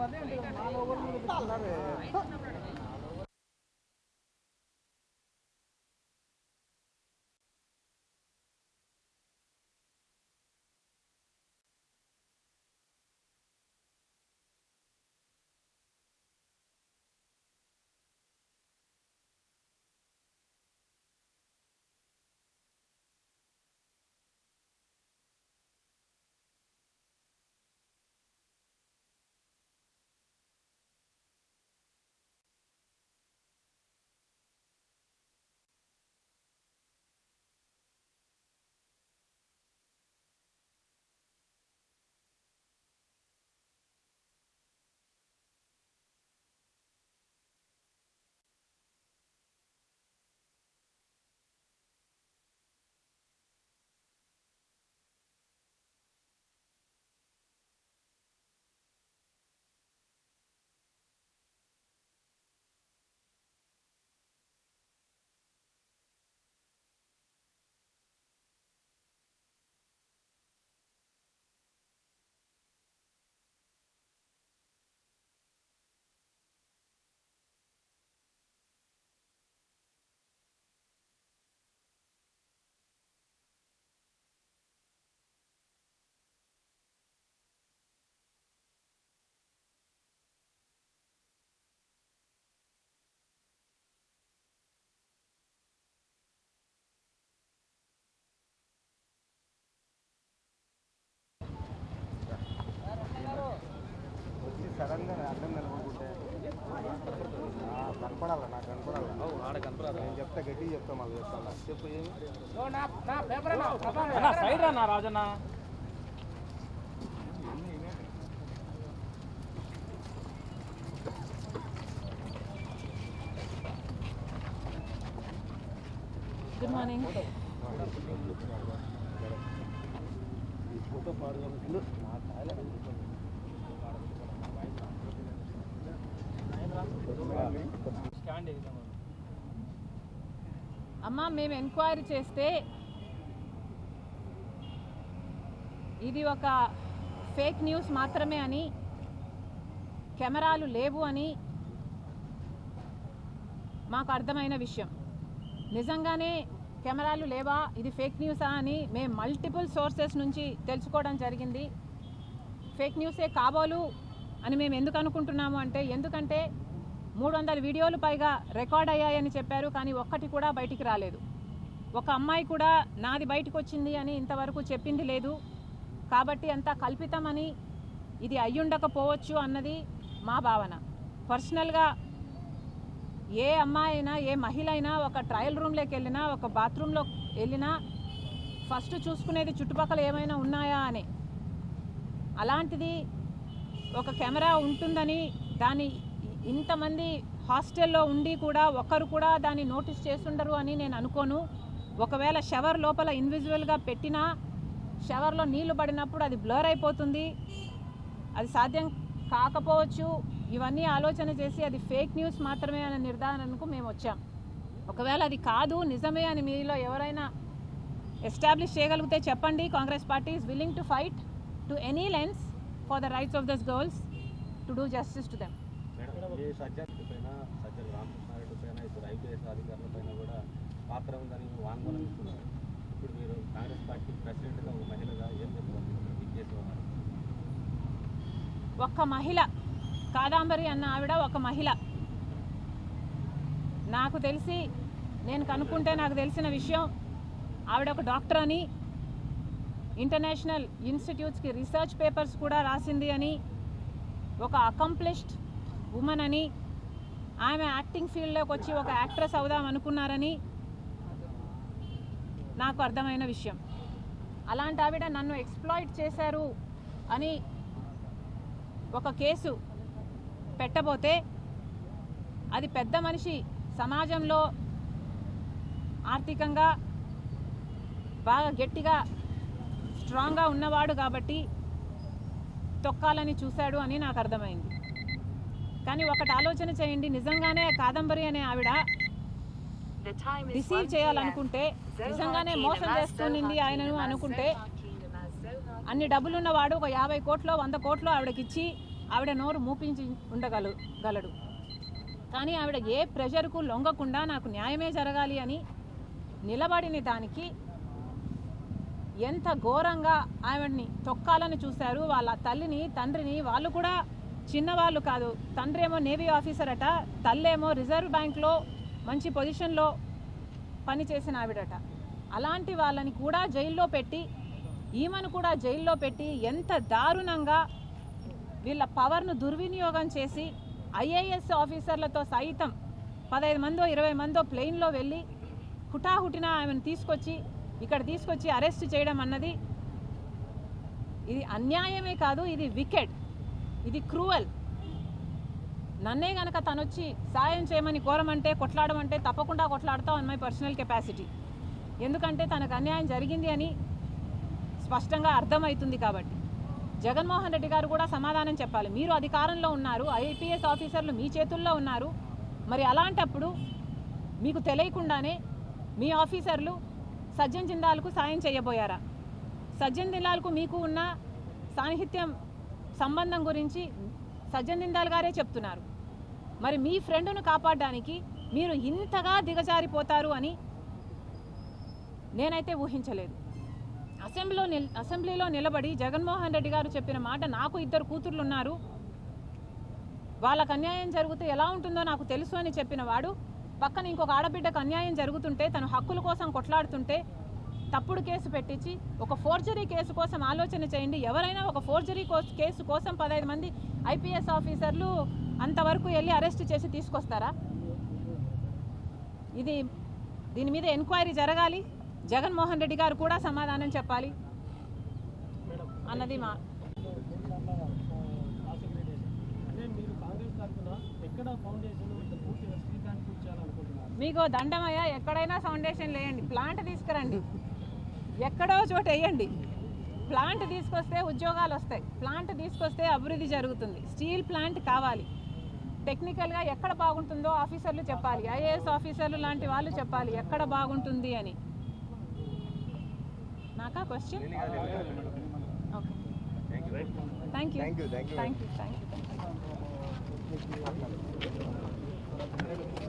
వచ్చి సడన్గా అడ్డం నిలబడుకుంటే ఆ, కనపడాలి నాకు కనపడాలి ఆడ కనపరాదు నేను చెప్తా గట్టిగా చెప్తా మళ్ళీ చెప్తాను చెప్పు ఏమి అన్న సైడ్ రా నా రాజన్న గుడ్ మార్నింగ్ ఈ ఫోటో పాడుగా అమ్మ మేము ఎంక్వైరీ చేస్తే ఇది ఒక ఫేక్ న్యూస్ మాత్రమే అని కెమెరాలు లేవు అని మాకు అర్థమైన విషయం. నిజంగానే కెమెరాలు లేవా? ఇది ఫేక్ న్యూసా అని మేము మల్టిపుల్ సోర్సెస్ నుంచి తెలుసుకోవడం జరిగింది. ఫేక్ న్యూసే కాబోలు అని మేము ఎందుకు అనుకుంటున్నాము అంటే ఎందుకంటే మూడు వందల వీడియోలు పైగా రికార్డ్ అయ్యాయని చెప్పారు కానీ ఒక్కటి కూడా బయటికి రాలేదు. ఒక అమ్మాయి కూడా నాది బయటకు వచ్చింది అని ఇంతవరకు చెప్పింది లేదు. కాబట్టి అంతా కల్పితమని ఇది అయ్యుండకపోవచ్చు అన్నది మా భావన. పర్సనల్గా ఏ అమ్మాయి అయినా ఏ మహిళ అయినా ఒక ట్రయల్ రూమ్లోకి వెళ్ళినా ఒక బాత్రూంలో వెళ్ళినా ఫస్ట్ చూసుకునేది చుట్టుపక్కల ఏమైనా ఉన్నాయా అని. అలాంటిది ఒక కెమెరా ఉంటుందని దాని ఇంతమంది హాస్టల్లో ఉండి కూడా ఒకరు కూడా దాన్ని నోటీస్ చేస్తుండరు అని నేను అనుకోను. ఒకవేళ షవర్ లోపల ఇన్విజువల్గా పెట్టినా షవర్లో నీళ్ళు పడినప్పుడు అది బ్లర్ అయిపోతుంది. అది సాధ్యం కాకపోవచ్చు. ఇవన్నీ ఆలోచన చేసి అది ఫేక్ న్యూస్ మాత్రమే అనే నిర్ధారణకు మేము వచ్చాం. ఒకవేళ అది కాదు నిజమే అని మీలో ఎవరైనా ఎస్టాబ్లిష్ చేయగలిగితే చెప్పండి. Congress party is willing to fight to any lens for the rights of those girls to do justice to them madam ఏ సజ్జాతి పైన సజ్జల రామకృష్ణారెడ్డి పైన ఇద్దరు ఐపీఎస్ అధికారుల పైన కూడా పాత్ర ఉందని వాంగ్మూలం ఇస్తున్నారు ఇప్పుడు మీరు కాంగ్రెస్ పార్టీ ప్రెసిడెంట్గా ఒక మహిళగా ఏం చెప్తారు ఒక్క మహిళ కాదాంబరి అన్న ఆవిడ ఒక మహిళ. నాకు తెలిసి నేను కనుక్కుంటే నాకు తెలిసిన విషయం ఆవిడ ఒక డాక్టర్ అని ఇంటర్నేషనల్ ఇన్స్టిట్యూట్స్కి రీసెర్చ్ పేపర్స్ కూడా రాసింది అని ఒక అకంప్లిష్డ్ ఉమెన్ అని ఆమె యాక్టింగ్ ఫీల్డ్లోకి వచ్చి ఒక యాక్ట్రెస్ అవుదాం అనుకున్నారని నాకు అర్థమైన విషయం. అలాంటి ఆవిడ నన్ను ఎక్స్ప్లాయిట్ చేశారు అని ఒక కేసు పెట్టబోతే అది పెద్ద మనిషి సమాజంలో ఆర్థికంగా బాగా గట్టిగా స్ట్రాంగ్గా ఉన్నవాడు కాబట్టి తొక్కాలని చూశాడు అని నాకు అర్థమైంది. కానీ ఒకటి ఆలోచన చేయండి. నిజంగానే కాదంబరి అనే ఆవిడ రిసీవ్ చేయాలనుకుంటే నిజంగానే మోసం చేస్తుంది ఆయనను అనుకుంటే అన్ని డబ్బులున్నవాడు ఒక యాభై కోట్లో వంద కోట్లో ఆవిడకిచ్చి ఆవిడ నోరు మూపించి ఉండగలు గలడు. కానీ ఆవిడ ఏ ప్రెషర్కు లొంగకుండా నాకు న్యాయమే జరగాలి అని నిలబడిన దానికి ఎంత ఘోరంగా ఆవిడ్ని తొక్కాలని చూశారు. వాళ్ళ తల్లిని తండ్రిని వాళ్ళు కూడా చిన్నవాళ్ళు కాదు తండ్రి ఏమో నేవీ ఆఫీసర్ అట తల్లేమో రిజర్వ్ బ్యాంక్లో మంచి పొజిషన్లో పనిచేసిన ఆవిడట. అలాంటి వాళ్ళని కూడా జైల్లో పెట్టి ఈమెను కూడా జైల్లో పెట్టి ఎంత దారుణంగా వీళ్ళ పవర్ను దుర్వినియోగం చేసి ఐఏఎస్ ఆఫీసర్లతో సైతం పదహైదు మందో ఇరవై మందో ప్లెయిన్లో వెళ్ళి హుటాహుటిన ఆమెను తీసుకొచ్చి ఇక్కడ తీసుకొచ్చి అరెస్ట్ చేయడం అన్నది ఇది అన్యాయమే కాదు ఇది వికెట్. ఇది క్రూవల్. నన్నే గనక తనొచ్చి సాయం చేయమని కోరమంటే కొట్లాడమంటే తప్పకుండా కొట్లాడతాం అన్ మై పర్సనల్ కెపాసిటీ. ఎందుకంటే తనకు అన్యాయం జరిగింది అని స్పష్టంగా అర్థమవుతుంది కాబట్టి. జగన్మోహన్ రెడ్డి గారు కూడా సమాధానం చెప్పాలి. మీరు అధికారంలో ఉన్నారు ఐపీఎస్ ఆఫీసర్లు మీ చేతుల్లో ఉన్నారు. మరి అలాంటప్పుడు మీకు తెలియకుండానే మీ ఆఫీసర్లు సజ్జన్ జిందాల్కు సాయం చేయబోయారా? సజ్జన్ జిందాల్కు మీకు ఉన్న సాన్నిహిత్యం సంబంధం గురించి సజ్జన్ నిందాల్ గారే చెప్తున్నారు. మరి మీ ఫ్రెండ్ను కాపాడడానికి మీరు ఇంతగా దిగజారిపోతారు అని నేనైతే ఊహించలేదు. అసెంబ్లీలో నిల్ అసెంబ్లీలో నిలబడి జగన్మోహన్ రెడ్డి గారు చెప్పిన మాట నాకు ఇద్దరు కూతుర్లు ఉన్నారు వాళ్ళకు అన్యాయం జరిగితే ఎలా ఉంటుందో నాకు తెలుసు అని చెప్పిన వాడు పక్కన ఇంకొక ఆడబిడ్డకు అన్యాయం జరుగుతుంటే తను హక్కుల కోసం కొట్లాడుతుంటే తప్పుడు కేసు పెట్టించి ఒక ఫోర్జరీ కేసు కోసం ఆలోచన చేయండి. ఎవరైనా ఒక ఫోర్జరీ కేసు కోసం పదహైదు మంది ఐపీఎస్ ఆఫీసర్లు అంతవరకు వెళ్ళి అరెస్ట్ చేసి తీసుకొస్తారా? ఇది దీని మీద ఎంక్వైరీ జరగాలి. జగన్మోహన్ రెడ్డి గారు కూడా సమాధానం చెప్పాలి అన్నది మా మీకు దండమయ్య ఎక్కడైనా ఫౌండేషన్ లేయండి. ప్లాంట్ తీసుకురండి. ఎక్కడో చోట వేయండి. ప్లాంట్ తీసుకొస్తే ఉద్యోగాలు వస్తాయి. ప్లాంట్ తీసుకొస్తే అభివృద్ధి జరుగుతుంది. స్టీల్ ప్లాంట్ కావాలి. టెక్నికల్గా ఎక్కడ బాగుంటుందో ఆఫీసర్లు చెప్పాలి. ఐఏఎస్ ఆఫీసర్లు లాంటి వాళ్ళు చెప్పాలి ఎక్కడ బాగుంటుంది అని. నాకా question? Okay. Thank you. Thank you thank you. Thank you